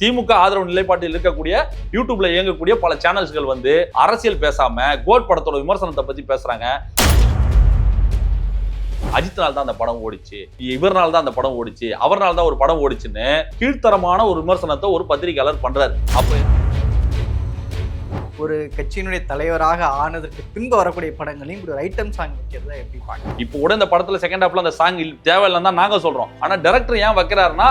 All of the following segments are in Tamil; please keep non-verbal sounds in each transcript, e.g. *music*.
திமுக ஆதரவு நிலைப்பாட்டில் இருக்கக்கூடிய யூடியூப்ல இயங்கக்கூடிய பல சேனல்ஸ்கள் வந்து அரசியல் பேசாம கோட் படத்தோட விமர்சனத்தை பத்தி பேசுறாங்க. அஜித்னால தான் அந்த படம் ஓடிச்சு. இவர்னால தான் அந்த படம் ஓடிச்சு. அவர்னால தான் ஒரு படம் ஓடிச்சுன்னு கீழ்த்தரமான ஒரு விமர்சனத்தை ஒரு பத்திரிகையாளர் பண்றாரு. அப்ப ஒரு கட்சியினுடைய தலைவராக ஆனதற்கு பின்பு வரக்கூடிய படங்களையும் இப்படி ஒரு ஐட்டம் சாங் வைக்கிறத எப்படி பார்க்க இப்போ கூட இந்த படத்துல செகண்ட் ஹாஃப்ல அந்த சாங் தேவையில்லைன்னு தான் நாங்க சொல்றோம். ஆனா டைரக்டர் ஏன் வைக்கிறாருன்னா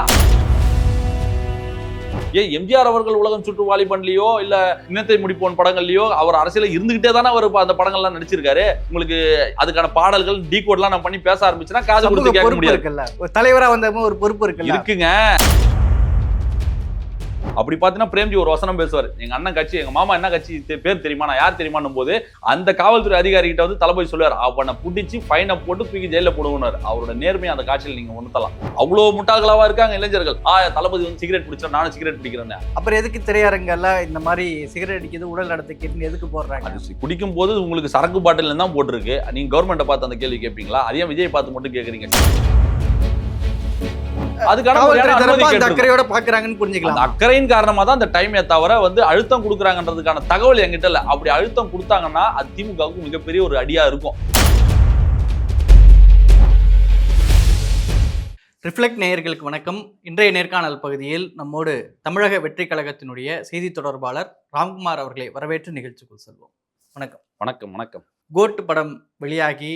ஏன் எம்ஜிஆர் அவர்கள் உலகம் சுற்று வாலிபன்லயோ இல்ல இனத்தை முடிப்போன் படங்கள்லயோ அவர் அரசியல இருந்துகிட்டே தானே அவர் அந்த படங்கள்லாம் நடிச்சிருக்காரு. உங்களுக்கு அதுக்கான பாடல்கள் டீ கோட்லாம் நான் பண்ணி பேச ஆரம்பிச்சுன்னா காது கொடுத்து கேட்க முடியாது. தலைவரா வந்தவங்க ஒரு பொறுப்பு இருக்குல்ல. இருக்குங்க. அப்படி பார்த்தீங்கன்னா பிரேம்ஜி ஒரு வசனம் பேசுவார். எங்க அண்ணன் கட்சி எங்க மாமா என்ன கட்சி பேர் தெரியுமா நான் யார் தெரியுமான்னும் போது அந்த காவல்துறை அதிகாரி கிட்ட வந்து தளபதி சொல்லுவார். அவனை பிடிச்சி ஃபைனை போட்டு தூக்கி ஜெயில போடுவார் அவரோட நேர்மையை அந்த காட்சியில் நீங்க உணர்த்தலாம். அவ்வளோ முட்டாள்களாவா இருக்காங்க இளைஞர்கள். ஆ தளபதி வந்து சிகரெட் பிடிச்சா நானும் சிகரெட் பிடிக்கிறேன் அப்புறம் எதுக்கு திரையரங்கல்ல இந்த மாதிரி சிகரெட் அடிக்கிறது உடல் நடத்துக்கு எதுக்கு போடுறாங்க? குடிக்கும் போது உங்களுக்கு சரக்கு பாட்டில் தான் போட்டிருக்கு. நீங்க கவர்மெண்ட்டை பார்த்து அந்த கேள்வி கேட்பீங்களா அதே விஜய் பார்த்து மட்டும் கேக்குறீங்க. அதுக்கான. அக்கறையோட பாக்குறாங்கன்னு புரிஞ்சுக்கலாம். அக்கறையின் காரணமா தான் அந்த டைமே தவிர வந்து அழுத்தம் கொடுக்குறாங்கன்றதுக்கான தகவல் என்கிட்ட இல்ல. அப்படி அழுத்தம் கொடுத்தாங்கன்னா அது திமுகவுக்கு மிகப்பெரிய ஒரு அடியா இருக்கும். ரிஃப்ளெக்ட் நேயர்களுக்கு வணக்கம். இன்றைய நேர்காணல் பகுதியில் நம்மோடு தமிழக வெற்றி கழகத்தினுடைய செய்தி தொடர்பாளர் ராம்குமார் அவர்களை வரவேற்று நிகழ்ச்சிக்குள் செல்வோம். வணக்கம். வணக்கம் வணக்கம். கோட் படம் வெளியாகி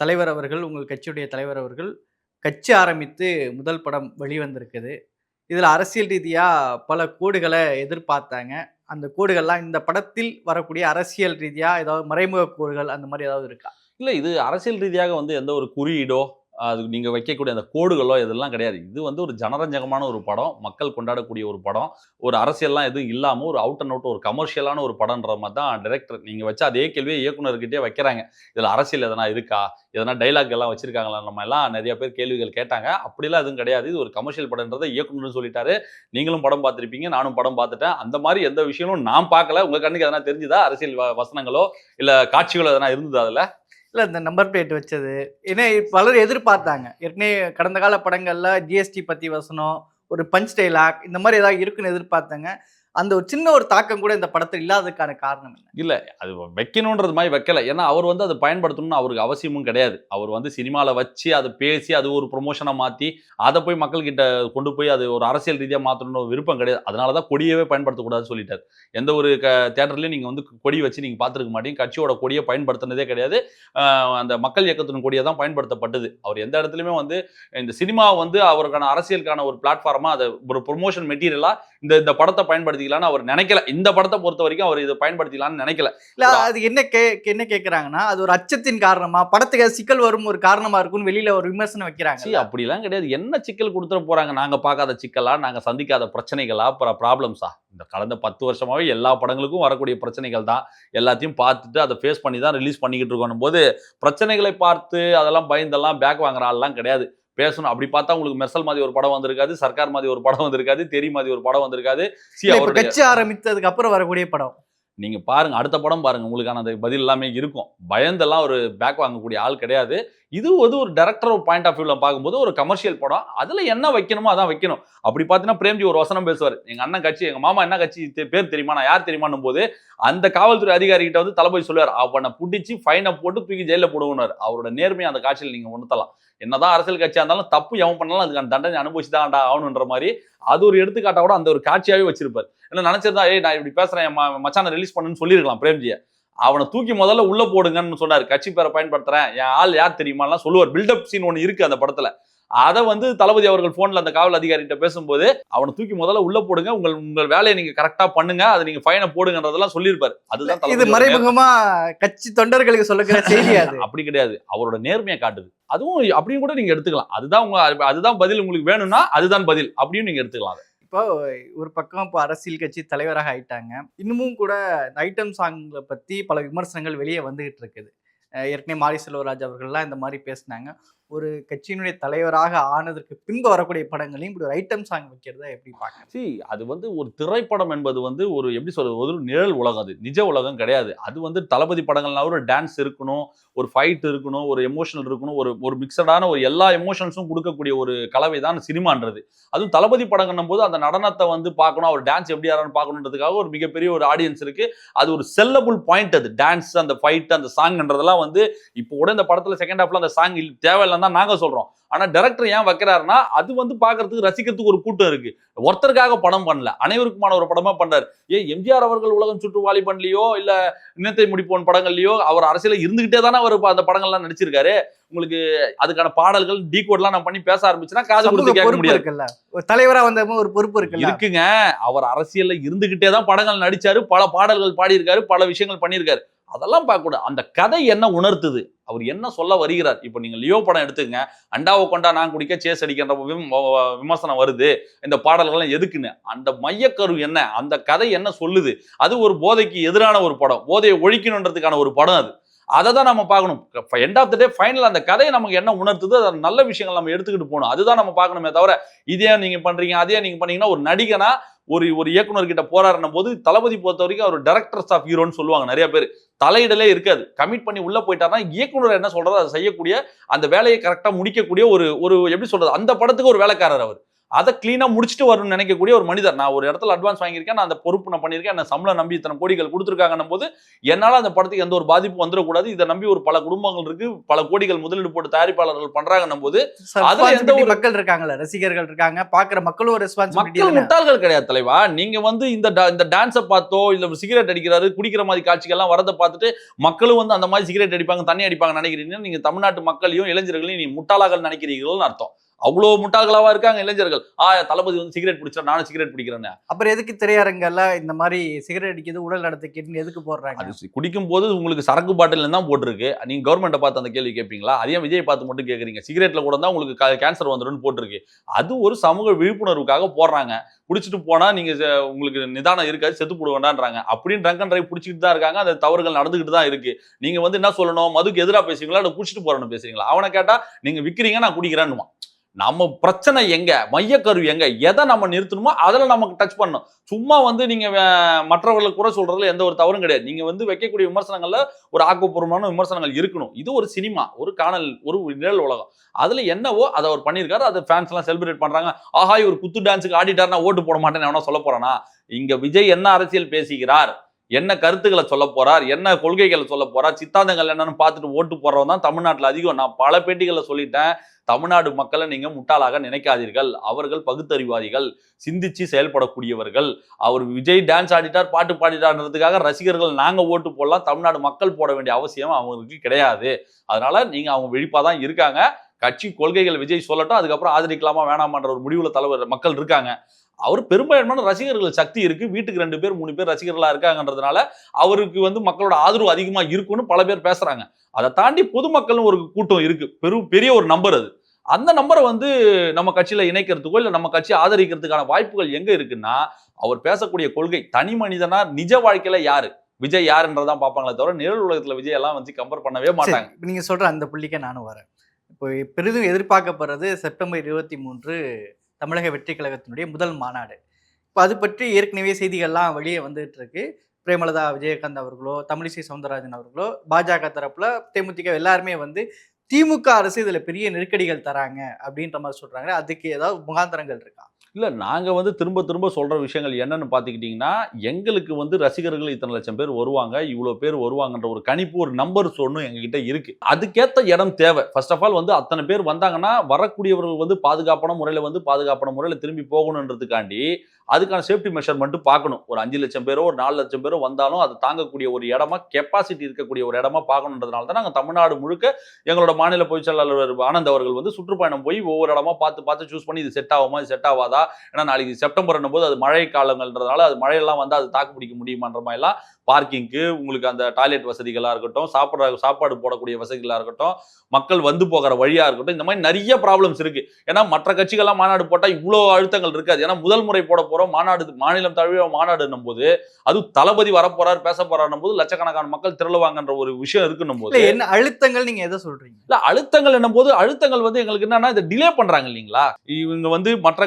தலைவர் அவர்கள் உங்கள் கட்சியுடைய தலைவர் அவர்கள் கட்சி ஆரம்பித்து முதல் படம் வெளிவந்திருக்குது. இதில் அரசியல் ரீதியாக பல கோடுகளை எதிர்பார்த்தாங்க. அந்த கோடுகள்லாம் இந்த படத்தில் வரக்கூடிய அரசியல் ரீதியாக ஏதாவது மறைமுக கோடுகள் அந்த மாதிரி ஏதாவது இருக்கா? இல்லை இது அரசியல் ரீதியாக வந்து எந்த ஒரு குறியீடோ அது நீங்கள் வைக்கக்கூடிய அந்த கோடுகளோ இதெல்லாம் கிடையாது. இது வந்து ஒரு ஜனரஞ்சகமான ஒரு படம் மக்கள் கொண்டாடக்கூடிய ஒரு படம். ஒரு அரசியல்லாம் எதுவும் இல்லாமல் ஒரு அவுட் அண்ட் அவுட் ஒரு கமர்ஷியலான ஒரு படம்ன்ற மாதிரி தான் டைரக்டர் நீங்கள் வச்சு அதே கேள்வியை இயக்குனர்கிட்டே வைக்கிறாங்க. இதில் அரசியல் எதனா இருக்கா? எதனா டைலாக் எல்லாம் வச்சிருக்காங்களா? நம்ம எல்லாம் நிறைய பேர் கேள்விகள் கேட்டாங்க. அப்படிலாம் எதுவும் கிடையாது. இது ஒரு கமர்ஷியல் படம்ன்றதை இயக்குனர்னு சொல்லிட்டாரு. நீங்களும் படம் பார்த்துருப்பீங்க நானும் படம் பார்த்துட்டேன். அந்த மாதிரி எந்த விஷயமும் நான் பார்க்கல. உங்கள் கண்ணுக்கு எதனா தெரிஞ்சுதா? அரசியல் வ- வசனங்களோ இல்லை காட்சிகளோ எதனா இருந்ததா அதில்? இல்லை இந்த நம்பர் பிளேட் வச்சது. ஏன்னா பலர் எதிர்பார்த்தாங்க. ஏற்கனவே கடந்த கால படங்களில் ஜிஎஸ்டி பற்றி வசனம் ஒரு பஞ்ச் டைலாக் இந்த மாதிரி ஏதாவது இருக்குன்னு எதிர்பார்த்தாங்க. அந்த ஒரு சின்ன ஒரு தாக்கம் கூட இந்த படத்தில் இல்லாததுக்கான காரணம் என்ன அது வைக்கணுன்றது மாதிரி வைக்கல. ஏன்னா அவர் வந்து அதை பயன்படுத்தணும்னு அவருக்கு அவசியமும் கிடையாது. அவர் வந்து சினிமாவில் வச்சு அதை பேசி அது ஒரு ப்ரொமோஷனை மாற்றி அதை போய் மக்கள்கிட்ட கொண்டு போய் அது ஒரு அரசியல் ரீதியாக மாற்றணும்னு ஒரு விருப்பம் கிடையாது. அதனால தான் கொடியவே பயன்படுத்தக்கூடாதுன்னு சொல்லிட்டார். எந்த ஒரு க தேட்டர்லையும் நீங்கள் வந்து கொடி வச்சு நீங்கள் பார்த்துருக்க மாட்டீங்க. கட்சியோட கொடியை பயன்படுத்தினதே கிடையாது. அந்த மக்கள் இயக்கத்தின் கொடியை தான் பயன்படுத்தப்பட்டது. அவர் எந்த இடத்துலையுமே வந்து இந்த சினிமா வந்து அவருக்கான அரசியலுக்கான ஒரு பிளாட்ஃபார்மாக அதை ஒரு ப்ரொமோஷன் மெட்டீரியலாக இந்த இந்த படத்தை பயன்படுத்திக்கலாம்னு அவர் நினைக்கல. இந்த படத்தை பொறுத்த வரைக்கும் அவர் இதை பயன்படுத்திக்கலாம்னு நினைக்கல. இல்ல அது என்ன கே என்ன கேக்குறாங்கன்னா அது ஒரு அச்சத்தின் காரணமா படத்துக்கு சிக்கல் வரும் ஒரு காரணமா இருக்கும்னு வெளியில ஒரு விமர்சனம் வைக்கிறாங்க. அப்படிலாம் கிடையாது. என்ன சிக்கல் கொடுத்துட போறாங்க? நாங்க பார்க்காத சிக்கலா? நாங்க சந்திக்காத பிரச்சனைகளா? ப்ராப்ளம்ஸா இந்த கடந்த பத்து வருஷமாவே எல்லா படங்களுக்கும் வரக்கூடிய பிரச்சனைகள் தான். எல்லாத்தையும் பார்த்துட்டு அதை ஃபேஸ் பண்ணி தான் ரிலீஸ் பண்ணிக்கிட்டு இருக்கணும் போது பிரச்சனைகளை பார்த்து அதெல்லாம் பயந்தெல்லாம் பேக் வாங்குற ஆள்லாம் கிடையாது. பேசணும். அப்படி பார்த்தா உங்களுக்கு மெர்சல் மாதிரி ஒரு படம் வந்திருக்காது சர்க்கார் மாதிரி ஒரு படம் வந்திருக்காது தெரி மாதிரி ஒரு படம் வந்திருக்காது. கட்சி ஆரம்பித்ததுக்கு அப்புறம் வரக்கூடிய படம். நீங்கள் பாருங்கள் அடுத்த படம் பாருங்கள் உங்களுக்கான அந்த பதில் எல்லாமே இருக்கும். பயந்தெல்லாம் ஒரு பேக் வாங்கக்கூடிய ஆள் கிடையாது. இது வந்து ஒரு டேரக்டர் பாயிண்ட் ஆஃப் வியூவில் பார்க்கும்போது ஒரு கமர்ஷியல் படம். அதில் என்ன வைக்கணுமோ அதான் வைக்கணும். அப்படி பார்த்தீங்கன்னா பிரேம்ஜி ஒரு வசனம் பேசுவார். எங்கள் அண்ணன் கட்சி எங்கள் மாமா என்ன கட்சி பேர் தெரியுமா? நான் யார் தெரியுமான்னும் போது அந்த காவல்துறை அதிகாரிகிட்ட வந்து தளபதி சொல்லுவார். அவனை பிடிச்சி ஃபைனை போட்டு தூக்கி ஜெயிலில் போடுவார் அவரோட நேர்மையை அந்த காட்சியில் நீங்கள் உணர்த்தலாம். என்னதான் அரசியல் கட்சியாக இருந்தாலும் தப்பு எவன் பண்ணாலும் அதுக்கான தண்டனை அனுபவிச்சு தான்டா ஆகணுன்ற மாதிரி அது ஒரு எடுத்துக்காட்டா கூட அந்த ஒரு காட்சியாவே வச்சிருப்பார். என்ன நினைச்சிருந்தா ஏய் நான் இப்படி பேசுறேன் என் மச்சானை ரிலீஸ் பண்ணுன்னு சொல்லியிருக்கலாம் பிரேம்ஜியை. அவனை தூக்கி முதல்ல உள்ள போடுங்கன்னு சொன்னார். கட்சி பேரை பயன்படுத்துறேன் என் ஆள் யார் தெரியுமாலாம் சொல்லுவார். பில்டப் சீன் ஒன்று இருக்கு அந்த படத்துல. அதை வந்து தளபதி அவர்கள் போன்ல அந்த காவல் அதிகாரிகிட்ட பேசும்போது அவனை தூக்கி முதல்ல உள்ள போடுங்க. உங்கள் உங்கள் வேலையை நீங்க கரெக்டா பண்ணுங்க. அது நீங்க ஃபைனை போடுங்கன்றதெல்லாம் சொல்லியிருப்பாரு. அதுதான் இது மறைமுகமா கட்சி தொண்டர்களுக்கு சொல்லுகிற *laughs* செய்தி அப்படி கிடையாது. அவரோட நேர்மையை காட்டுது. அதுவும் அப்படியும் கூட நீங்க எடுத்துக்கலாம். அதுதான் உங்க அதுதான் பதில் உங்களுக்கு வேணும்னா அதுதான் பதில் அப்படியும் நீங்க எடுத்துக்கலாம். இப்போ ஒரு பக்கம் இப்போ அரசியல் கட்சி தலைவராக ஆயிட்டாங்க. இன்னமும் கூட ஐட்டம் சாங்களை பத்தி பல விமர்சனங்கள் வெளியே வந்துகிட்டு இருக்குது. ஏற்கனவே மாரி செல்வராஜ் அவர்கள்லாம் இந்த மாதிரி பேசினாங்க. ஒரு கட்சியினுடைய தலைவராக ஆனதற்கு பின்பு வரக்கூடிய படங்களையும் இப்படி ஒரு ஐட்டம் சாங் வைக்கிறதா எப்படி பார்க்க சி அது வந்து ஒரு திரைப்படம் என்பது வந்து ஒரு எப்படி சொல்றது ஒரு நிழல் உலகம் அது. நிஜ உலகம் கிடையாது. அது வந்து தளபதி படங்கள்னா ஒரு டான்ஸ் இருக்கணும் ஒரு ஃபைட் இருக்கணும் ஒரு எமோஷனல் இருக்கணும் ஒரு ஒரு மிக்சடான ஒரு எல்லா எமோஷன்ஸும் கொடுக்கக்கூடிய ஒரு கலவை தான் சினிமான்றது. அதுவும் தளபதி படங்கன்னும் போது அந்த நடனத்தை வந்து பார்க்கணும் அவர் டான்ஸ் எப்படி ஆறான்னு பார்க்கணுன்றதுக்காக ஒரு மிகப்பெரிய ஒரு ஆடியன்ஸ் இருக்கு. அது ஒரு செல்லபுள் பாயிண்ட் அது. டான்ஸ் அந்த ஃபைட் அந்த சாங்ன்றதெல்லாம் வந்து இப்போ கூட இந்த படத்தில் செகண்ட் ஹாஃப்ல அந்த சாங் தேவையில்லை தான் நாங்க சொல்றோம். ஆனா டேரக்டர் ஏன் வைக்கிறாருன்னா அது வந்து பார்க்கிறதுக்கு ரசிக்கிறதுக்கு ஒரு கூட்டம் இருக்கு. ஒருத்தருக்காக படம் பண்ணல. அனைவருக்குமான ஒரு படமா பண்றாரு ஏ எம்ஜிஆர் அவர்கள் உலகம் சுற்று வாலிபன்லயோ இல்ல இன்னத்தை முடிப்போன் படங்கள்லயோ? அவர் அரசியல இருந்துகிட்டே தானே அவர் அந்த படங்கள்லாம் நடிச்சிருக்காரு. உங்களுக்கு அதுக்கான பாடல்கள் டீ கோட்லாம் நான் பண்ணி பேச ஆரம்பிச்சுன்னா சமூக கொடுத்து கேட்க முடியாது. ஒரு தலைவரா வந்தவங்க ஒரு பொறுப்பு இருக்குல்ல? இருக்குங்க. அவர் அரசியல்ல இருந்துகிட்டே தான் படங்கள் நடிச்சாரு. பல பாடல்கள் பாடியிருக்காரு. பல விஷயங்கள் பண்ணியிருக்காரு. அதெல்லாம் பார்க்க கூடாது அந்த கதை என்ன உணர்த்துது? அவர் என்ன சொல்ல வருகிறார்? இப்போ நீங்கள் லியோ படம் எடுத்துங்க அண்டாவை கொண்டா நான் குடிக்க சேஸ் அடிக்கின்ற விம்- விமர்சனம் வருது. இந்த பாடல்கள்லாம் எதுக்குன்னு? அந்த மையக்கரு என்ன? அந்த கதை என்ன சொல்லுது? அது ஒரு போதைக்கு எதிரான ஒரு படம். போதையை ஒழிக்கணுன்றதுக்கான ஒரு படம் அது. அதை தான் நம்ம பார்க்கணும். End of the day final அந்த கதையை நமக்கு என்ன உணர்த்துது அது நல்ல விஷயங்கள் நம்ம எடுத்துக்கிட்டு போகணும். அதுதான் நம்ம பார்க்கணுமே தவிர இதே நீங்கள் பண்ணுறீங்க அதே நீங்கள் பண்ணீங்கன்னா ஒரு நடிகனா ஒரு ஒரு இயக்குனர் கிட்ட போராடின போது தளபதி பொறுத்த வரைக்கும் அவர் டைரக்டர்ஸ் ஆஃப் ஹீரோன்னு சொல்லுவாங்க நிறைய பேர். தலையிடலே இருக்காது. கமிட் பண்ணி உள்ள போயிட்டாருன்னா இயக்குனர் என்ன சொல்றதோ அதை செய்யக்கூடிய அந்த வேலையை கரெக்டா முடிக்கக்கூடிய ஒரு ஒரு எப்படி சொல்றது அந்த படத்துக்கு ஒரு வேலைக்காரர் அவர். அதை கிளீனா முடிச்சுட்டு வரணும்னு நினைக்கக்கூடிய ஒரு மனிதர். நான் ஒரு இடத்துல அட்வான்ஸ் வாங்கியிருக்கேன் நான் அந்த பொறுப்பு நான் பண்ணியிருக்கேன் என்ன சம்பளம் நம்பி இத்தனை கோடிகள் கொடுத்துருக்காங்கன்னும் போது என்னால அந்த படத்துக்கு எந்த ஒரு பாதிப்பும் வந்துடக்கூடாது. இதை நம்பி ஒரு பல குடும்பங்கள் இருக்கு பல கோடிகள் முதலீடு போட்டு தயாரிப்பாளர்கள் பண்றாங்கன்னும் போது அதுல எந்த ஒரு- மக்கள் இருக்காங்கல்ல ரசிகர்கள் இருக்காங்க பாக்குற மக்களும் மக்கள் முட்டாள்கள் கிடையாது தலைவா. நீங்க வந்து இந்த இந்த டான்ஸை பார்த்தோ இல்ல சிகரெட் அடிக்கிறாரு குடிக்கிற மாதிரி காட்சிகள்லாம் வரதை பார்த்துட்டு மக்களும் வந்து அந்த மாதிரி சிகரெட் அடிப்பாங்க தண்ணி அடிப்பாங்க நினைக்கிறீங்கன்னா நீங்க தமிழ்நாட்டு மக்களையும் இளைஞர்களையும் நீ முட்டாளாக நினைக்கிறீர்கள்னு அர்த்தம். அவ்வளோ முட்டாள்களாவா இருக்காங்க இளைஞர்கள். ஆ தளபதி வந்து சிகரெட் பிடிச்சா நானும் சிகரெட் பிடிக்கிறேன்னு. அப்புறம் எதுக்கு திரையரங்கல்ல இந்த மாதிரி சிகரெட் அடிக்கிறது உடல் நடத்துக்கிட்டு எதுக்கு போடுறாங்க? அது குடிக்கும் போது உங்களுக்கு சரக்கு பாட்டில் தான் போட்டிருக்கு. நீங்க கவர்மெண்ட்டை பார்த்து அந்த கேள்வி கேட்பீங்களா அதே விஜய் பார்த்து மட்டும் கேட்குறீங்க சிகரெட்ல கூட தான் உங்களுக்கு கேன்சர் வந்துடும் போட்டிருக்கு. அது ஒரு சமூக விழிப்புணர்வுக்காக போடுறாங்க. குடிச்சிட்டு போனா நீங்க உங்களுக்கு நிதானம் இருக்காது செத்து போடுவேண்டான்றாங்க அப்படின்னு ட்ரங்க் அண்ட் டிரைவ் பிடிச்சிட்டு தான் இருக்காங்க. அந்த தவறுகள் நடந்துகிட்டு தான் இருக்கு. நீங்க வந்து என்ன சொல்லணும்? மதுக்கு எதிராக பேசுவீங்களா? இல்லை குடிச்சிட்டு போறேன்னு பேசுறீங்களா? அவனை கேட்டா நீங்க விக்கிறீங்க நான் குடிக்கிறேன்னுவான். நம்ம பிரச்சனை எங்க? மையக்கருவி எங்க? எதை நம்ம நிறுத்தணுமோ அதில் நமக்கு டச் பண்ணணும். சும்மா வந்து நீங்க மற்றவர்களுக்கு குறை சொல்றதுல எந்த ஒரு தவறும் கிடையாது. நீங்க வந்து வைக்கக்கூடிய விமர்சனங்கள்ல ஒரு ஆக்கப்பூர்வமான விமர்சனங்கள் இருக்கணும். இது ஒரு சினிமா ஒரு காணல் ஒரு நிழல் உலகம். அதுல என்னவோ அதை அவர் பண்ணியிருக்காரு. அதை ஃபேன்ஸ் எல்லாம் செலிப்ரேட் பண்றாங்க. ஆஹா இவர் குத்து டான்ஸுக்கு ஆடிட்டார்னா ஓட்டு போட மாட்டேன்னு எவனா சொல்ல போறானா? இங்க விஜய் என்ன அரசியல் பேசுகிறார்? என்ன கருத்துக்களை சொல்ல போறார் என்ன கொள்கைகளை சொல்ல போறார் சித்தாந்தங்கள் என்னன்னு பார்த்துட்டு ஓட்டு போடுறவங்க தான் தமிழ்நாட்டில் அதிகம். நான் பல பேட்டிகளில் சொல்லிட்டேன். தமிழ்நாடு மக்களை நீங்க முட்டாளாக நினைக்காதீர்கள். அவர்கள் பகுத்தறிவாதிகள் சிந்திச்சு செயல்படக்கூடியவர்கள். அவர் விஜய் டான்ஸ் ஆடிட்டார் பாட்டு பாடிட்டார்ன்றதுக்காக ரசிகர்கள் நாங்க ஓட்டு போடலாம் தமிழ்நாடு மக்கள் போட வேண்டிய அவசியம் அவங்களுக்கு கிடையாது. அதனால நீங்க அவங்க விழிப்பா தான் இருக்காங்க. கட்சி கொள்கைகள் விஜய் சொல்லட்டும் அதுக்கப்புறம் ஆதரிக்கலாமா வேணாமான்ற ஒரு முடிவுல தலைவர் மக்கள் இருக்காங்க. அவர் பெரும்பான்மையான ரசிகர்கள் சக்தி இருக்கு. வீட்டுக்கு ரெண்டு பேர் மூணு பேர் ரசிகர்களா இருக்காங்கன்றதுனால அவருக்கு வந்து மக்களோட ஆதரவு அதிகமா இருக்குன்னு பல பேர் பேசுறாங்க. அதை தாண்டி பொதுமக்களும் ஒரு கூட்டம் இருக்கு. பெரும் பெரிய ஒரு நம்பர் அது. அந்த நம்பரை வந்து நம்ம கட்சியில இணைக்கிறதுக்கோ இல்ல நம்ம கட்சி ஆதரிக்கிறதுக்கான வாய்ப்புகள் எங்க இருக்குன்னா அவர் பேசக்கூடிய கொள்கை தனி மனிதனா நிஜ வாழ்க்கையில யாரு? விஜய் யாருன்றதான் பார்ப்பாங்களே தவிர நிழல் உலகத்துல விஜய் எல்லாம் வந்து கம்பேர் பண்ணவே மாட்டாங்க. சரி, இப்ப நீங்க சொல்ற அந்த புள்ளிக்கே நானும் வரேன். இப்போ பெரிதும் எதிர்பார்க்கப்படுறது செப்டம்பர் இருபத்தி மூன்று தமிழக வெற்றி கழகத்தினுடைய முதல் மாநாடு. இப்போ அது பற்றி ஏற்கனவே செய்திகள்லாம் வெளியே வந்துட்டு இருக்கு பிரேமலதா விஜயகாந்த் அவர்களோ தமிழிசை சவுந்தரராஜன் அவர்களோ பாஜக தரப்புல தேமுதிக எல்லாருமே வந்து திமுக அரசு இதில் பெரிய நெருக்கடிகள் தராங்க அப்படின்ற மாதிரி சொல்றாங்க. அதுக்கு ஏதாவது முகாந்திரங்கள் இருக்கா? இல்லை நாங்கள் வந்து திரும்ப திரும்ப சொல்கிற விஷயங்கள் என்னென்னு பார்த்துக்கிட்டிங்கன்னா எங்களுக்கு வந்து ரசிகர்கள் இத்தனை லட்சம் பேர் வருவாங்க இவ்வளோ பேர் வருவாங்கன்ற ஒரு கணிப்பு ஒரு நம்பர் ஒன்றும் எங்ககிட்ட இருக்குது அதுக்கேற்ற இடம் தேவை. ஃபர்ஸ்ட் ஆஃப் ஆல் வந்து அத்தனை பேர் வந்தாங்கன்னா வரக்கூடியவர்கள் வந்து பாதுகாப்பான முறையில் வந்து பாதுகாப்பான முறையில் திரும்பி போகணுன்றதுக்காண்டி அதுக்கான சேஃப்டி மெஷர்மெண்ட்டு பார்க்கணும் ஒரு அஞ்சு லட்சம் பேரோ ஒரு நாலு லட்சம் பேரோ வந்தாலும் அது தாங்கக்கூடிய ஒரு இடமா கெப்பாசிட்டி இருக்கக்கூடிய ஒரு இடமா பார்க்கணுன்றதுனால தான் நாங்கள் தமிழ்நாடு முழுக்க எங்களோட மாநில பொதுச் செயலாளர் ஆனந்த் அவர்கள் வந்து சுற்றுப்பயணம் போய் ஒவ்வொரு இடமா பார்த்து பார்த்து சூஸ் பண்ணி இது செட் ஆகுமா இது செட் ஆகாதா ஏன்னா நாளைக்கு செப்டம்பர் போது அது மழை காலங்கள்ன்றதுனால அது மழையெல்லாம் வந்து அது தாக்கு பிடிக்க முடியுமான்ற மாதிரிலாம் பார்க்கிங்க்கு உங்களுக்கு அந்த டாய்லெட் வசதிகளாக இருக்கட்டும் சாப்பிட்ற சாப்பாடு போடக்கூடிய வசதிகளாக இருக்கட்டும் மக்கள் வந்து போகிற வழியாக இருக்கட்டும் இந்த மாதிரி நிறைய ப்ராப்ளம்ஸ் இருக்கு. ஏன்னா மற்ற கட்சிகள்லாம் மாநாடு போட்டால் இவ்வளோ அழுத்தங்கள் இருக்காது. ஏன்னா முதல் முறை போட போகிறோம் மாநாடு மாநிலம் தழுவிய மாநாடுன்னும் போது அதுவும் தளபதி வரப்போறார் பேச போறாருன்னும் போது லட்சக்கணக்கான மக்கள் திரளுவாங்கன்ற ஒரு விஷயம் இருக்குன்னும் போது என்ன அழுத்தங்கள் நீங்க எதை சொல்றீங்க? இல்ல அழுத்தங்கள் என்னும் போது அழுத்தங்கள் வந்து எங்களுக்கு என்னன்னா இதை டிலே பண்றாங்க இல்லைங்களா? இவங்க வந்து மற்ற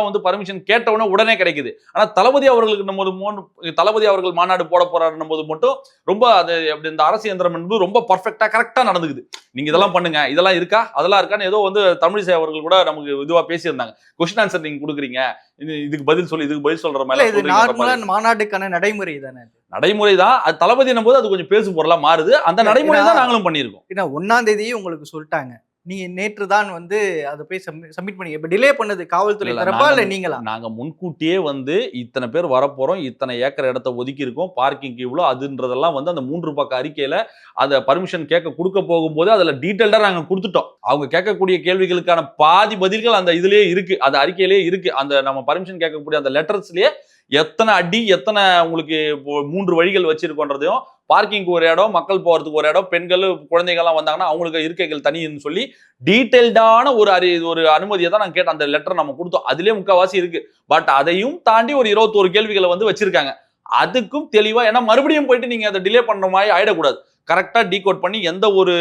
கட்சிகளுக்கெல்லாம் வந்து பர்மிஷன் கேட்டவுடனே உடனே கிடைக்குது. ஆனா தளபதி அவர்களுக்கு மூணு தளபதி அவர்கள் மாநாடு போட போறாருன்னும் போது மட்டும் ரொம்ப அது அப்படி இந்த அரசு இயந்திரம் என்பது ரொம்ப பர்ஃபெக்டா கரெக்டா நடந்துக்குது. நீங்க இதெல்லாம் பண்ணுங்க இதெல்லாம் இருக்கா? அதெல்லாம் இருக்கான்னு ஏதோ வந்து தமிழிசை அவர்கள் கூட நமக்கு இதுவா பேசியிருந்தாங்க. கொஸ்டின் ஆன்சர் நீங்க கொடுக்குறீங்க. இது இதுக்கு பதில் சொல்லி இதுக்கு பதில் சொல்ற இல்ல மாதிரி. மாநாட்டுக்கான நடைமுறை தானே நடைமுறை தான். அது தளபதி போது அது கொஞ்சம் பேசு பொருளா மாறுது. அந்த நடைமுறை தான் நாங்களும் பண்ணியிருக்கோம். ஏன்னா ஒன்னாம் தேதியே உங்களுக்கு சொல்லிட்டாங்க. நீங்க நேற்று தான் வந்து அதை போய் சப்மிட் பண்ணி இப்ப டிலே பண்ணது காவல்துறை தரப்பா இல்ல நீங்களா? நாங்க முன்கூட்டியே வந்து இத்தனை பேர் வரப்போறோம் இத்தனை ஏக்கர் இடத்த ஒதுக்கி இருக்கோம் பார்க்கிங் இவ்வளோ அதுன்றதெல்லாம் வந்து அந்த மூன்று பக்க அறிக்கையில அந்த பர்மிஷன் கேட்க கொடுக்க போகும்போது அதுல டீட்டெயில்டா நாங்க கொடுத்துட்டோம். அவங்க கேட்கக்கூடிய கேள்விகளுக்கான பாதி பதில்கள் அந்த இதுலயே இருக்கு அந்த அறிக்கையிலேயே இருக்கு. அந்த நம்ம பர்மிஷன் கேட்கக்கூடிய அந்த லெட்டர்ஸ்லயே எத்தனை அடி எத்தனை உங்களுக்கு இப்போ மூன்று வழிகள் வச்சிருக்கோன்றதையும் பார்க்கிங்க்கு ஒரு இடம் மக்கள் போகிறதுக்கு ஒரு இடம் பெண்கள் குழந்தைகள்லாம் வந்தாங்கன்னா அவங்களுக்கு இருக்கைகள் தனின்னு சொல்லி டீட்டெயில்டான ஒரு அறி ஒரு அனுமதியை தான் நாங்கள் கேட்டோம். அந்த லெட்டர் நம்ம கொடுத்தோம். அதுலேயே முக்கால்வாசி இருக்கு. பட் அதையும் தாண்டி ஒரு இருபத்தோரு கேள்விகளை வந்து வச்சிருக்காங்க. அதுக்கும் தெளிவாக ஏன்னா மறுபடியும் போயிட்டு நீங்கள் அதை டிலே பண்ணுற மாதிரி ஆயிடக்கூடாது. கரெக்டா டீகோட் பண்ணி எந்த ஒரு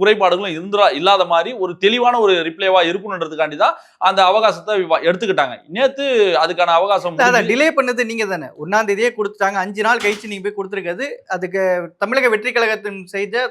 குறைபாடுகளும் இருந்தா இல்லாத மாதிரி ஒரு தெளிவான ஒரு ரிப்ளைவா இருக்கணுன்றதுக்காண்டி தான் அந்த அவகாசத்தை எடுத்துக்கிட்டாங்க. நேத்து அதுக்கான அவகாசம் அதான் டிலே பண்ணது நீங்க தானே ஒன்னாம் தேதியே கொடுத்துட்டாங்க. அஞ்சு நாள் கழிச்சு நீங்க போய் கொடுத்துருக்கிறது. அதுக்கு தமிழக வெற்றி கழகத்தின் செய்த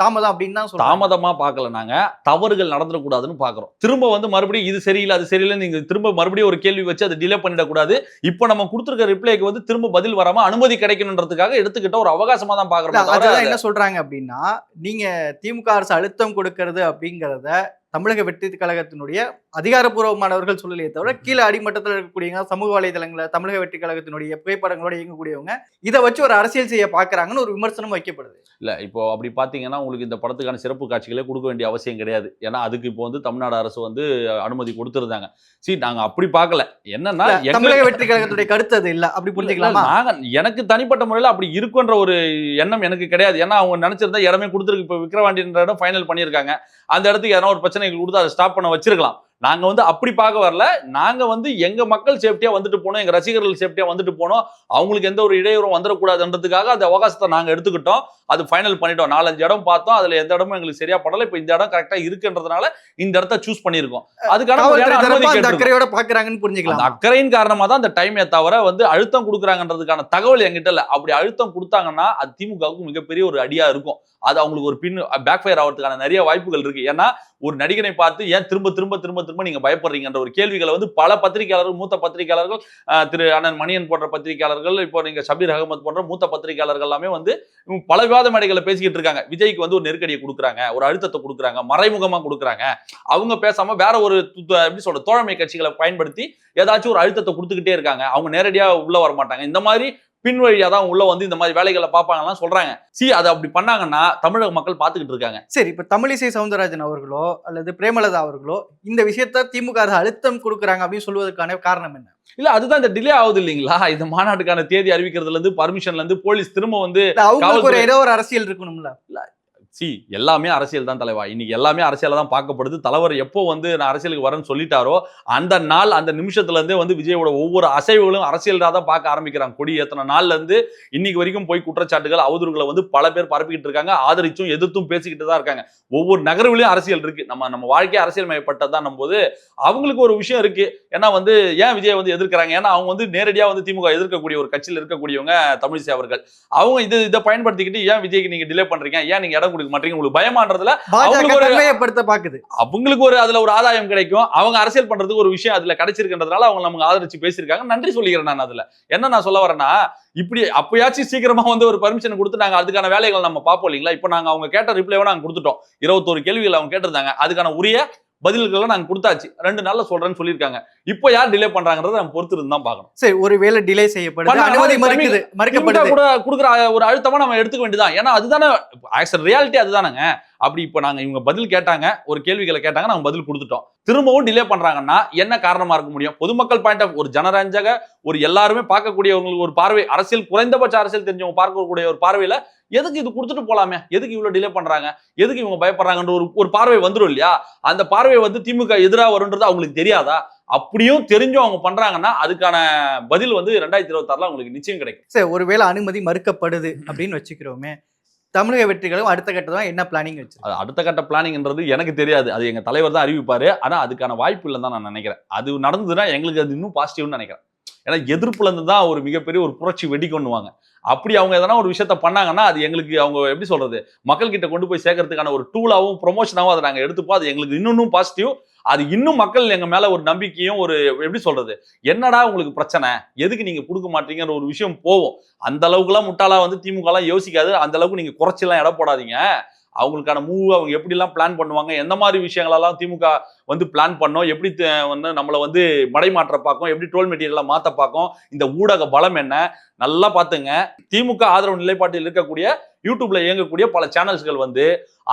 தாமதம் அப்படின்னு தான் தாமதமா பார்க்கல நாங்க. தவறுகள் நடந்துடக்கூடாதுன்னு பாக்குறோம் திரும்ப வந்து மறுபடியும் இது சரியில்லை அது சரியில்லை நீங்க திரும்ப மறுபடியும் ஒரு கேள்வி வச்சு அதை டிலே பண்ணிடக்கூடாது. இப்போ நம்ம கொடுத்துருக்க ரிப்ளைக்கு வந்து திரும்ப பதில் வராம அனுமதி கிடைக்கணுன்றதுக்காக எடுத்துக்கிட்ட ஒரு அவகாசமா தான் பாக்குறோம் என்ன சொல்றாங்க அப்படின்னா நீங்க திமுக அரசு அழுத்தம் கொடுக்கறது அப்படிங்கறத தமிழக வெற்றி கழகத்தினுடைய அதிகாரப்பூர்வமானவர்கள் சொல்லலையே தவிர கீழே அடிமட்டத்தில் இருக்கக்கூடியவங்க சமூக வலைதளங்கள தமிழக வெற்றி கழகத்தினுடைய புகைப்படங்களோட இயங்கக்கூடியவங்க இதை வச்சு ஒரு அரசியல் செய்ய பாக்குறாங்கன்னு ஒரு விமர்சனம் வைக்கப்படுது. இல்ல இப்போ அப்படி பாத்தீங்கன்னா உங்களுக்கு இந்த படத்துக்கான சிறப்பு காட்சிகளே கொடுக்க வேண்டிய அவசியம் கிடையாது. ஏன்னா அதுக்கு இப்போ வந்து தமிழ்நாடு அரசு வந்து அனுமதி கொடுத்துருந்தாங்க. சரி நாங்க அப்படி பார்க்கல என்னன்னா தமிழக வெற்றி கழகத்துடைய கருத்து அது இல்ல. அப்படி புரிஞ்சுக்கலாமா? நாங்க எனக்கு தனிப்பட்ட முறையில் அப்படி இருக்குன்ற ஒரு எண்ணம் எனக்கு கிடையாது. ஏன்னா அவங்க நினைச்சிருந்தா இடமே கொடுத்துருக்கு. இப்போ விக்ரவாண்டின்ற இடம் ஃபைனல் பண்ணியிருக்காங்க. அந்த இடத்துக்கு எதனா ஒரு பிரச்சனைகள் கொடுத்து அதை ஸ்டாப் பண்ண வச்சிருக்கலாம். நாங்க வந்து அப்படி பார்க்க வரல. நாங்க வந்து எங்க மக்கள் சேஃப்டியா வந்துட்டு போனோம் எங்க ரசிகர்கள் சேஃப்டியா வந்துட்டு போனோம். அவங்களுக்கு எந்த ஒரு இடையூறும் வந்துடக்கூடாதுன்றதுக்காக அந்த அவகாசத்தை நாங்க எடுத்துக்கிட்டோம். அது ஃபைனல் பண்ணிட்டோம். நாலஞ்சு இடம் பார்த்தோம். அதுல எந்த இடமும் எங்களுக்கு சரியா படல. இப்போ இந்த இடம் கரெக்டா இருக்குன்றதுனால இந்த இடத்த சூஸ் பண்ணியிருக்கோம். அதுக்கான. அக்கறையோட பாக்குறாங்கன்னு புரிஞ்சுக்கலாம்? அக்கறையின் காரணமா தான் அந்த டைமே தவிர வந்து அழுத்தம் கொடுக்குறாங்கன்றதுக்கான தகவல் என்கிட்ட இல்ல. அப்படி அழுத்தம் கொடுத்தாங்கன்னா அது திமுகவுக்கு மிகப்பெரிய ஒரு அடியா இருக்கும். அது அவங்களுக்கு ஒரு பின் பேக் ஃபயர் ஆகிறதுக்கான நிறைய வாய்ப்புகள் இருக்கு. ஏன்னா ஒரு நடிகனை பார்த்து ஏன் திரும்ப திரும்ப திரும்ப திரும்ப நீங்க பயப்படுறீங்கன்ற ஒரு கேள்விகளை வந்து பல பத்திரிகையாளர்கள் மூத்த பத்திரிகையாளர்கள் திரு அண்ணன் மணியன் போன்ற பத்திரிகையாளர்கள் இப்போ நீங்க ஷபீர் அகமது போன்ற மூத்த பத்திரிகையாளர்கள் எல்லாமே வந்து பல விவாத மேடைகளை பேசிக்கிட்டு இருக்காங்க. விஜய்க்கு வந்து ஒரு நெருக்கடியை கொடுக்குறாங்க ஒரு அழுத்தத்தை கொடுக்குறாங்க மறைமுகமா கொடுக்குறாங்க. அவங்க பேசாம வேற ஒரு து- எப்படி சொல்ற தோழமை கட்சிகளை பயன்படுத்தி ஏதாச்சும் ஒரு அழுத்தத்தை கொடுத்துக்கிட்டே இருக்காங்க. அவங்க நேரடியா உள்ள வர மாட்டாங்க இந்த மாதிரி பின் வழியா தான் உள்ள வந்து இந்த மாதிரி வேலைகளை பார்ப்பாங்கலாம் சொல்றாங்க. சி அதை அப்படி பண்ணாங்கன்னா தமிழக மக்கள் பார்த்துக்கிட்டு இருக்காங்க. சரி இப்ப தமிழிசை சவுந்தரராஜன் அவர்களோ அல்லது பிரேமலதா அவர்களோ இந்த விஷயத்த திமுக அரசு அழுத்தம் கொடுக்குறாங்க அப்படின்னு சொல்வதற்கான காரணம் என்ன? இல்ல அதுதான் இந்த டிலே ஆகுது இல்லைங்களா? இந்த மாநாட்டுக்கான தேதி அறிவிக்கிறதுல இருந்து பர்மிஷன்ல இருந்து போலீஸ் திரும்ப வந்து அவங்களுக்கு ஒரு ஏதோ ஒரு அரசியல் இருக்கணும்ல. சி எல்லாமே அரசியல் தான் தலைவா. இன்னைக்கு எல்லாமே அரசியல தான் பார்க்கப்படுது. தலைவர் எப்போ வந்து நான் அரசியலுக்கு வரேன்னு சொல்லிட்டாரோ அந்த நாள் அந்த நிமிஷத்துலேருந்தே வந்து விஜயோட ஒவ்வொரு அசைவுகளும் அரசியலாக தான் பார்க்க ஆரம்பிக்கிறாங்க. கொடி ஏத்தனை நாள்ல இருந்து இன்னைக்கு வரைக்கும் போய் குற்றச்சாட்டுகள் அவதூறுகளை வந்து பல பேர் பரப்பிக்கிட்டு இருக்காங்க. ஆதரிச்சும் எதிர்த்தும் பேசிக்கிட்டு தான் இருக்காங்க. ஒவ்வொரு நகர்வுலையும் அரசியல் இருக்கு. நம்ம நம்ம வாழ்க்கை அரசியல் மயப்பட்டதான் போது அவங்களுக்கு ஒரு விஷயம் இருக்கு. ஏன்னா வந்து ஏன் விஜய் வந்து எதிர்க்கிறாங்க? ஏன்னா அவங்க வந்து நேரடியா வந்து திமுக எதிர்க்கக்கூடிய ஒரு கட்சியில் இருக்கக்கூடியவங்க தமிழிசை அவர்கள். அவங்க இது இதை பயன்படுத்திக்கிட்டு ஏன் விஜய்க்கு நீங்க டிலே பண்றீங்க? ஏன் நீங்க இடம் கொடுக்க மாட்டீங்க. உங்களுக்கு பயமான்றதுல பாஜக அவங்களுக்கு ஒரு- தன்மையப்படுத்த பாக்குது. அவங்களுக்கு ஒரு அதுல ஒரு ஆதாயம் கிடைக்கும். அவங்க அரசியல் பண்றதுக்கு ஒரு விஷயம் அதுல கிடைச்சிருக்கின்றதுனால அவங்க நமக்கு ஆதரிச்சு பேசியிருக்காங்க. நன்றி சொல்லிக்கிறேன் நான் அதுல. என்ன நான் சொல்ல வரேன்னா இப்படி அப்பயாச்சும் சீக்கிரமா வந்து ஒரு பர்மிஷன் கொடுத்து நாங்க அதுக்கான வேலைகள் நம்ம பார்ப்போம் இல்லைங்களா? இப்போ நாங்க அவங்க கேட்ட ரிப்ளைவை நாங்க கொடுத்துட்டோம். இருபத்தோரு கேள்விகள் அவங்க கேட்டிருந்தாங்க. அதுக்கான உரிய பதில்களை நாங்க கொடுத்தாச்சு. ரெண்டு நாள்ல சொல்றேன்னு சொல்லியிருக்காங்க. இப்போ யார் டிலே பண்றாங்கறத நம்ம பொறுத்து இருந்து பார்க்கணும். சரி ஒருவேளை டிலே செய்யப்படுது அனுமதி மறுக்கப்படுது. கூட கொடுக்குற ஒரு அழுத்தமா நம்ம எடுத்துக்க வேண்டியதான் ஏன்னா அதுதானே ஆக்சுவல் ரியாலிட்டி அதுதானங்க. அப்படி இப்போ நாங்கள் இவங்க பதில் கேட்டாங்க ஒரு கேள்விகளை கேட்டாங்க நாங்கள் பதில் கொடுத்துட்டோம். திரும்பவும் டிலே பண்ணுறாங்கன்னா என்ன காரணமாக இருக்க முடியும்? பொதுமக்கள் பாயிண்ட் ஆஃப் ஒரு ஜனரஞ்சக ஒரு எல்லாருமே பார்க்கக்கூடியவங்களுக்கு ஒரு பார்வை அரசியல் குறைந்தபட்ச அரசியல் தெரிஞ்சவங்க பார்க்கக்கூடிய ஒரு பார்வையில் எதுக்கு இது கொடுத்துட்டு போலாமே? எதுக்கு இவ்வளோ டிலே பண்ணுறாங்க எதுக்கு இவங்க பயப்படுறாங்கன்ற ஒரு ஒரு பார்வை வந்துடும் இல்லையா? அந்த பார்வை வந்து திமுக எதிராக வரும்ன்றது அவங்களுக்கு தெரியாதா? அப்படியும் தெரிஞ்சும் அவங்க பண்றாங்கன்னா அதுக்கான பதில் வந்து ரெண்டாயிரத்தி இருபத்தாறுல அவங்களுக்கு நிச்சயம் கிடைக்கும். சரி ஒருவேளை அனுமதி மறுக்கப்படுது அப்படின்னு வச்சுக்கிறோமே தமிழக வெற்றிகளும் அடுத்த கட்டதான் என்ன பிளானிங் வச்சு அது அடுத்த கட்ட பிளானிங்ன்றது எனக்கு தெரியாது. அது எங்க தலைவர் தான் அறிவிப்பாரு. ஆனா அதுக்கான வாய்ப்பு இல்லைன்னு தான் நான் நினைக்கிறேன். அது நடந்ததுன்னா எங்களுக்கு அது இன்னும் பாசிட்டிவ்னு நினைக்கிறேன். ஏன்னா எதிர்ப்புல இருந்து தான் ஒரு மிகப்பெரிய ஒரு புரட்சி வெடிக்கொண்டுவாங்க அப்படி அவங்க எதனா ஒரு விஷயத்த பண்ணாங்கன்னா அது எங்களுக்கு அவங்க எப்படி சொல்றது? மக்கள் கிட்ட கொண்டு போய் சேர்க்கறதுக்கான ஒரு டூலாவும் ப்ரொமோஷனாகவும் அதை நாங்கள் எடுத்துப்போம். அது எங்களுக்கு இன்னும் பாசிட்டிவ் அது இன்னும் மக்கள் எங்க மேல ஒரு நம்பிக்கையும் ஒரு எப்படி சொல்றது? என்னடா உங்களுக்கு பிரச்சனை? எதுக்கு நீங்க கொடுக்க மாட்டீங்கன்ற ஒரு விஷயம் போகும். அந்த அளவுக்குலாம் முட்டாளா வந்து திமுக எல்லாம் யோசிக்காது. அந்த அளவுக்கு நீங்க குறைச்செல்லாம் எடை போடாதீங்க. அவங்களுக்கான மூவ் அவங்க எப்படிலாம் பிளான் பண்ணுவாங்க எந்த மாதிரி விஷயங்களெல்லாம் திமுக வந்து பிளான் பண்ணோம் எப்படி வந்து நம்மளை வந்து மடைமாற்ற பார்க்கும் எப்படி டோல் மெட்டீரியலாம் மாற்ற பார்க்கும் இந்த ஊடக பலம் என்ன நல்லா பார்த்துங்க. திமுக ஆதரவு நிலைப்பாட்டில் இருக்கக்கூடிய யூடியூப்ல இயங்கக்கூடிய பல சேனல்ஸ்கள் வந்து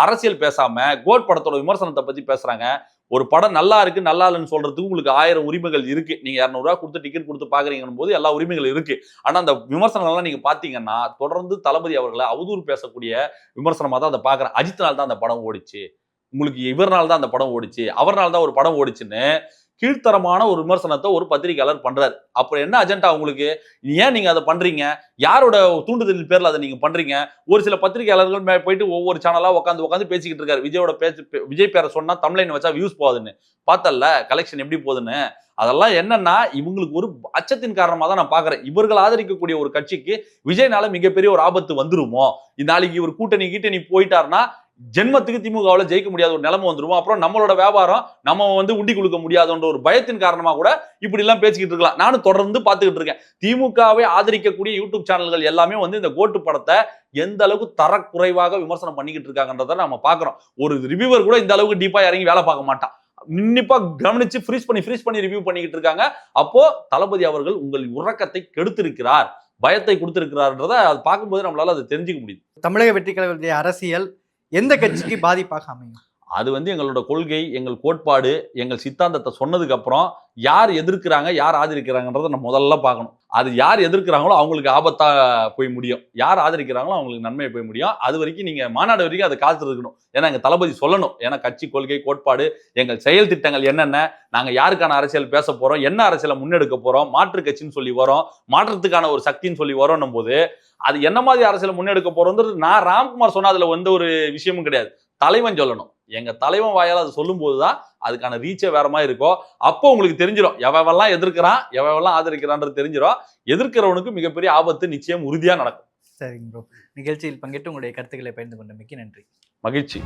அரசியல் பேசாம கோட் படத்தோட விமர்சனத்தை பத்தி பேசுறாங்க. ஒரு படம் நல்லா இருக்கு நல்லா இல்லைன்னு சொல்றதுக்கு உங்களுக்கு ஆயிரம் உரிமைகள் இருக்கு. நீங்க இரநூறுவா கொடுத்து டிக்கெட் கொடுத்து பாக்குறீங்கன்னு போது எல்லா உரிமைகள் இருக்கு. ஆனா அந்த விமர்சனங்கள்லாம் நீங்க பாத்தீங்கன்னா தொடர்ந்து தளபதி அவர்களை அவதூறு பேசக்கூடிய விமர்சனமா தான் அதை பாக்குறேன் அஜித்னால் தான் அந்த படம் ஓடிச்சு. உங்களுக்கு இவர்னால தான் அந்த படம் ஓடிச்சு. அவர்னால தான் ஒரு படம் ஓடிச்சுன்னு கீழ்த்தரமான ஒரு விமர்சனத்தை ஒரு பத்திரிகையாளர் பண்றாரு. அப்புறம் என்ன அஜெண்டா உங்களுக்கு? ஏன் நீங்க அதை பண்றீங்க? யாரோட தூண்டுதலின் பேர்ல அதை நீங்க பண்றீங்க? ஒரு சில பத்திரிகையாளர்கள் போயிட்டு ஒவ்வொரு சேனலா உட்காந்து உட்காந்து பேசிக்கிட்டு இருக்காரு. விஜயோட பேச்சு விஜய் பேரை சொன்னா தமிழ்லைன் வச்சா வியூஸ் போகுதுன்னு. பார்த்தல்ல கலெக்ஷன் எப்படி போகுதுன்னு? அதெல்லாம் என்னன்னா இவங்களுக்கு ஒரு அச்சத்தின் காரணமாக தான் நான் பார்க்குறேன். இவர்கள் ஆதரிக்கக்கூடிய ஒரு கட்சிக்கு விஜய்னால மிகப்பெரிய ஒரு ஆபத்து வந்துருமோ? நாளைக்கு இவர் கூட்டணி கீட்டணி போயிட்டாருன்னா ஜென்மத்துக்கு திமுகவில் ஜெயிக்க முடியாத ஒரு நிலைமை வந்துருவோம் அப்புறம் நம்மளோட வியாபாரம் நம்ம வந்து உண்டி கொடுக்க முடியாதுன்ற ஒரு பயத்தின் காரணமாக கூட இப்படி எல்லாம் பேசிக்கிட்டு இருக்கலாம். நானும் தொடர்ந்து பார்த்துக்கிட்டு இருக்கேன். திமுகவை ஆதரிக்கக்கூடிய யூடியூப் சேனல்கள் எல்லாமே வந்து இந்த கோட்டு படத்தை எந்த அளவுக்கு தரக்குறைவாக விமர்சனம் பண்ணிக்கிட்டு இருக்காங்கன்றத நம்ம பார்க்குறோம். ஒரு ரிவ்யூவர் கூட இந்த அளவுக்கு டீப்பாக இறங்கி வேலை பார்க்க மாட்டான். நின்னிப்பா கவனிச்சு ஃப்ரீஸ் பண்ணி ஃப்ரீஸ் பண்ணி ரிவ்யூ பண்ணிக்கிட்டு இருக்காங்க. அப்போ தளபதி அவர்கள் உங்கள் உறக்கத்தை கெடுத்திருக்கிறார் பயத்தை கொடுத்திருக்கிறார்ன்றத அது பார்க்கும்போது நம்மளால அதை தெரிஞ்சுக்க முடியுது. தமிழக வெற்றி கழகத்துடைய அரசியல் எந்த கட்சிக்கு பாதிப்பாக அமையும்? அது வந்து எங்களோட கொள்கை எங்கள் கோட்பாடு எங்கள் சித்தாந்தத்தை சொன்னதுக்கு அப்புறம் யார் எதிர்க்கிறாங்க யார் ஆதரிக்கிறாங்கன்றதை நம்ம முதல்ல பார்க்கணும். அது யார் எதிர்க்கிறாங்களோ அவங்களுக்கு ஆபத்தா போய் முடியும். யார் ஆதரிக்கிறாங்களோ அவங்களுக்கு நன்மையை போய் முடியும். அது வரைக்கும் நீங்க மாநாடு வரைக்கும் அதை காத்து இருக்கணும். ஏன்னா எங்க தளபதி சொல்லணும். ஏன்னா கட்சி கொள்கை கோட்பாடு எங்கள் செயல் திட்டங்கள் என்னென்ன நாங்க யாருக்கான அரசியல் பேச போறோம் என்ன அரசியலை முன்னெடுக்க போறோம் மாற்று கட்சின்னு சொல்லி வரோம் மாற்றத்துக்கான ஒரு சக்தின்னு சொல்லி வரோன்னும் போது அது என்ன மாதிரி அரசியலை முன்னெடுக்க போறோம்ன்றது நான் ராம்குமார் சொன்ன அதுல எந்த ஒரு விஷயமும் கிடையாது. தலைவன் சொல்லணும். எங்க தலைவன் வாயால அது சொல்லும்போது தான் அதுக்கான ரீச்சே வேற மாதிரி இருக்கும். அப்போ உங்களுக்கு தெரிஞ்சிடும் எவெல்லாம் எதிர்க்கிறான் எவெல்லாம் ஆதரிக்கிறான்றது தெரிஞ்சிடும் எதிர்க்கிறவனுக்கு மிகப்பெரிய ஆபத்து நிச்சயம் உறுதியா நடக்கும். சரிங்க ப்ரோ நிகழ்ச்சியில் பங்கேற்று உங்களுடைய கருத்துக்களை பகிர்ந்து கொண்டமைக்கு நன்றி. மகிழ்ச்சி.